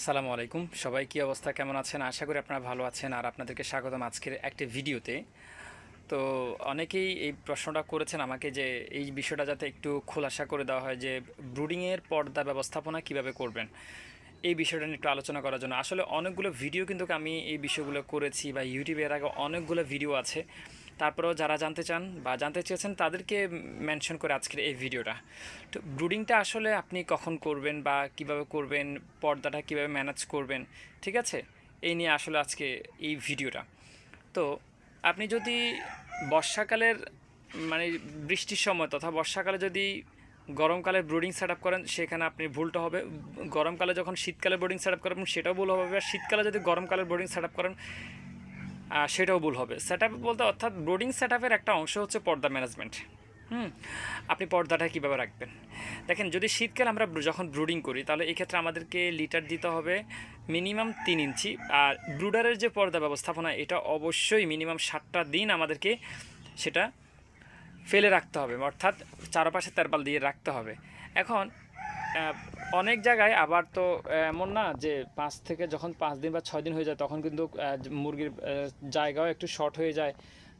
আসসালামু আলাইকুম। সবাই কি অবস্থা? কেমন আছেন? আশা করি আপনারা ভালো আছেন। আর আপনাদেরকে স্বাগতম আজকের একটি ভিডিওতে। তো অনেকেই এই প্রশ্নটা করেছেন আমাকে যে এই বিষয়টা যাতে একটু খোলাসা করে দেওয়া হয় যে ব্রুডিংয়ের পর্দা ব্যবস্থাপনা কীভাবে করবেন? এই বিষয়টা নিয়ে একটু আলোচনা করার জন্য। আসলে অনেকগুলো ভিডিও কিন্তু আমি এই বিষয়গুলো করেছি বা ইউটিউবে এর আগে অনেকগুলো ভিডিও আছে। তারপরেও যারা জানতে চান বা জানতে চেয়েছেন, তাদেরকে মেনশন করে আজকের এই ভিডিওটা। তো ব্রুডিংটা আসলে আপনি কখন করবেন বা কীভাবে করবেন, পর্দাটা কীভাবে ম্যানেজ করবেন, ঠিক আছে? এই নিয়ে আসলে আজকে এই ভিডিওটা। তো আপনি যদি বর্ষাকালের মানে বৃষ্টির সময় তথা বর্ষাকালে যদি গরমকালে ব্রুডিং সেট করেন, সেখানে আপনি ভুলটা হবে। গরমকালে যখন শীতকালে ব্রুডিং সেট আপ করবেন সেটাও ভুল হবে। আর শীতকালে যদি গরমকালে ব্রুডিং সেট করেন সেটাও ভুল হবে। সেট বলতে অর্থাৎ ব্রোডিং সেট একটা অংশ হচ্ছে পর্দা ম্যানেজমেন্ট হুম? আপনি পর্দাটা কীভাবে রাখবেন? দেখেন, যদি শীতকাল আমরা যখন ব্রুডিং করি, তাহলে এই ক্ষেত্রে আমাদেরকে লিটার দিতে হবে মিনিমাম তিন ইঞ্চি। আর ব্রুডারের যে পর্দা ব্যবস্থাপনা, এটা অবশ্যই মিনিমাম ষাটটা দিন আমাদেরকে সেটা ফেলে রাখতে হবে। অর্থাৎ চারপাশে তেরপাল দিয়ে রাখতে হবে। এখন অনেক জায়গায় আবার তো এমন না যে পাঁচ থেকে যখন পাঁচ দিন বা ছয় দিন হয়ে যায়, তখন কিন্তু মুরগির জায়গাও একটু শর্ট হয়ে যায়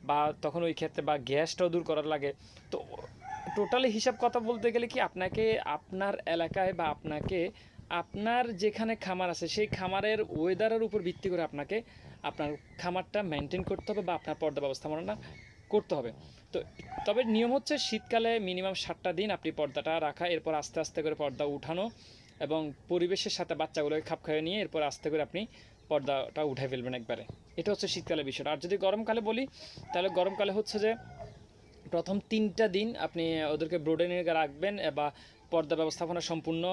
বা তখন ওই ক্ষেত্রে বা গ্যাসটাও দূর করার লাগে। তো টোটালি হিসাব কথা বলতে গেলে কি আপনাকে, আপনার এলাকায় বা আপনাকে, আপনার যেখানে খামার আছে, সেই খামারের ওয়েদারের উপর ভিত্তি করে আপনাকে, আপনার খামারটা মেনটেন করতে হবে বা আপনার পর্দা ব্যবস্থাপনা করতে হবে। তো তবে নিয়ম হচ্ছে শীতকালে মিনিমাম সাতটা দিন আপনি পর্দাটা রাখা, এরপর আস্তে আস্তে করে পর্দা উঠানো এবং পরিবেশের সাথে বাচ্চাগুলোকে খাপ খাইয়ে নিয়ে এরপর আস্তে করে আপনি পর্দাটা উঠে ফেলবেন একবারে। এটা হচ্ছে শীতকালের বিষয়টা আর যদি গরমকালে বলি, তাহলে গরমকালে হচ্ছে যে প্রথম তিনটা দিন আপনি ওদেরকে ব্রোডেনে রাখবেন বা পর্দা ব্যবস্থাপনা সম্পূর্ণ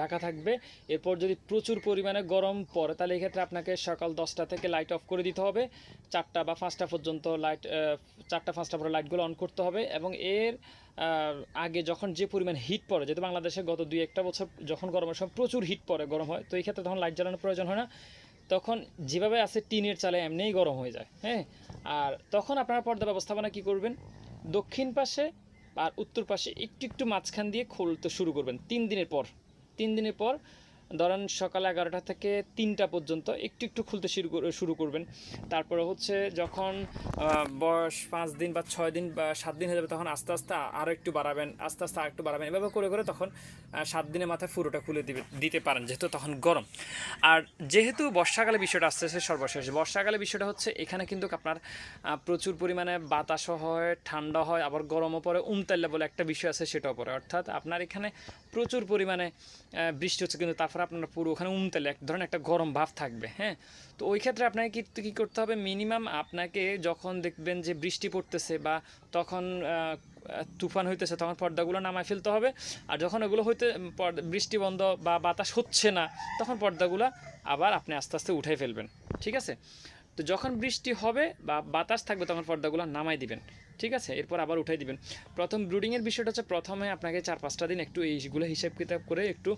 ঢাকা থাকবে। এরপর যদি প্রচুর পরিমাণে গরম পড়ে, তাহলে এক্ষেত্রে আপনাকে সকাল দশটা থেকে লাইট অফ করে দিতে হবে। চারটা বা পাঁচটা পর্যন্ত লাইট চারটা, পাঁচটা পরে লাইটগুলো অন করতে হবে এবং এর আগে যখন যে পরিমাণ হিট পড়ে, যেহেতু বাংলাদেশে গত দুই একটা বছর যখন গরমের সময় প্রচুর হিট পড়ে, গরম হয়, তো এই ক্ষেত্রে তখন লাইট জ্বালানোর প্রয়োজন হয় না। তখন যেভাবে আছে টিনের চালে এমনিই গরম হয়ে যায় হ্যাঁ? আর তখন আপনারা পর্দা ব্যবস্থাপনা কি করবেন? দক্ষিণ পাশে আর উত্তর পাশে একটু একটু মাঝখান দিয়ে খুলতে শুরু করবেন। তিন দিনের পর, তিন দিনের পর ধরেন সকাল এগারোটা থেকে তিনটা পর্যন্ত একটু একটু খুলতে শুরু শুরু করবেন। তারপরে হচ্ছে যখন বয়স পাঁচ দিন বা ছয় দিন বা সাত দিন হয়ে যাবে তখন আস্তে আস্তে আরও একটু বাড়াবেন, আস্তে আস্তে আরেকটু বাড়াবেন। এভাবে করে করে তখন সাত দিনের মাথায় পুরোটা খুলে দিবে, দিতে পারেন যেহেতু তখন গরম। আর যেহেতু বর্ষাকালে বিষয়টা আসছে সে সর্বশেষ, বর্ষাকালে বিষয়টা হচ্ছে এখানে কিন্তু আপনার প্রচুর পরিমাণে বাতাসও হয়, ঠান্ডা হয়, আবার গরমও পড়ে উমতাল্লা বলে একটা বিষয় আছে সেটাও পড়ে। অর্থাৎ আপনার এখানে প্রচুর পরিমাণে বৃষ্টি হচ্ছে, কিন্তু তারপরে আপনার পুরো ওখানে উমতালে এক ধরনের একটা গরম ভাব থাকবে হ্যাঁ? তো ওই ক্ষেত্রে আপনাকে কি কী করতে হবে? মিনিমাম আপনাকে যখন দেখবেন যে বৃষ্টি পড়তেছে বা তখন তুফান হইতেছে, তখন পর্দাগুলো নামায় ফেলতে হবে। আর যখন ওগুলো হইতে বৃষ্টি বন্ধ বা বাতাস হচ্ছে না, তখন পর্দাগুলো আবার আপনি আস্তে আস্তে উঠাই ফেলবেন। ঠিক আছে? তো যখন বৃষ্টি হবে বা বাতাস থাকবে তখন পর্দাগুলো নামাই দিবেন, ঠিক আছে? এরপর আবার উঠাই দিবেন। প্রথম ব্রুডিংয়ের বিষয়টা হচ্ছে প্রথমে আপনাকে চার পাঁচটা দিন একটু এইগুলো হিসেব কিতাব করে একটু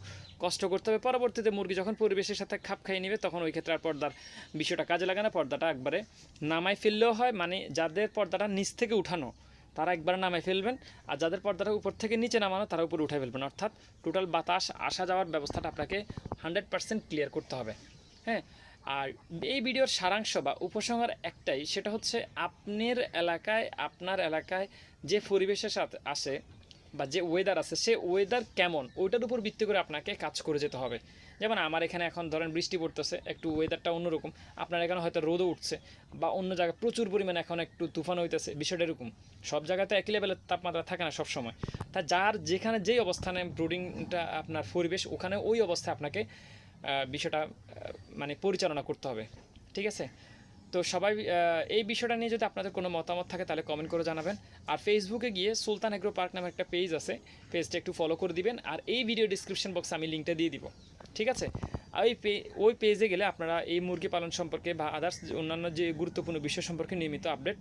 কষ্ট করতে হবে। পরবর্তীতে মুরগি যখন পরিবেশের সাথে খাপ খাইয়ে নেবে, তখন ওই ক্ষেত্রে আর পর্দার বিষয়টা কাজে লাগে না। পর্দাটা একবারে নামাই ফেললেও হয় মানে যাদের পর্দাটা নিচ থেকে উঠানো, তারা একবার নামাই ফেলবেন। আর যাদের পর্দাটা উপর থেকে নিচে নামানো, তারা উপরে উঠে ফেলবেন। অর্থাৎ টোটাল বাতাস আসা যাওয়ার ব্যবস্থাটা আপনাকে হান্ড্রেড পার্সেন্ট ক্লিয়ার করতে হবে। হ্যাঁ? আর এই ভিডিওর সারাংশ বা উপসংহার একটাই, সেটা হচ্ছে আপনার এলাকায় আপনার এলাকায় যে পরিবেশের সাথে আসে বা যে ওয়েদার আছে, সে ওয়েদার কেমন, ওইটার উপর ভিত্তি করে আপনাকে কাজ করে যেতে হবে। যেমন আমার এখানে এখন ধরেন বৃষ্টি পড়তেছে, একটু ওয়েদারটা অন্যরকম, আপনার এখানে হয়তো রোদও উঠছে বা অন্য জায়গায় প্রচুর পরিমাণে এখন একটু তুফান হইতেছে, বিষয়টা এরকম। সব জায়গাতে একই লেভেলের তাপমাত্রা থাকে না সব সময় তা যার যেখানে যেই অবস্থানে ব্রুডিংটা আপনার পরিবেশ, ওখানে ওই অবস্থায় আপনাকে বিষয়টা মানে পরিচালনা করতে হবে, ঠিক আছে? তো সবাই এই বিষয়টা নিয়ে যদি আপনাদের কোনো মতামত থাকে তাহলে কমেন্ট করে জানাবেন। আর ফেসবুকে গিয়ে সুলতান এগ্রো পার্ক নামে একটা পেজ আছে পেজটা একটু ফলো করে দিবেন। আর এই ভিডিও ডিসক্রিপশন বক্সে আমি লিঙ্কটা দিয়ে দিব, ঠিক আছে? আর ওই পে ওই পেজে গেলে আপনারা এই মুরগি পালন সম্পর্কে বা আদার্স অন্যান্য যে গুরুত্বপূর্ণ বিষয় সম্পর্কে নিয়মিত আপডেট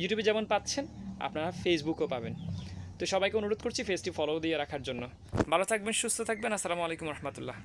ইউটিউবে যেমন পাচ্ছেন, আপনারা ফেসবুকও পাবেন। তো সবাইকে অনুরোধ করছি পেজটি ফলো দিয়ে রাখার জন্য। ভালো থাকবেন, সুস্থ থাকবেন। আসসালামু আলাইকুম রহমতুল্লাহ।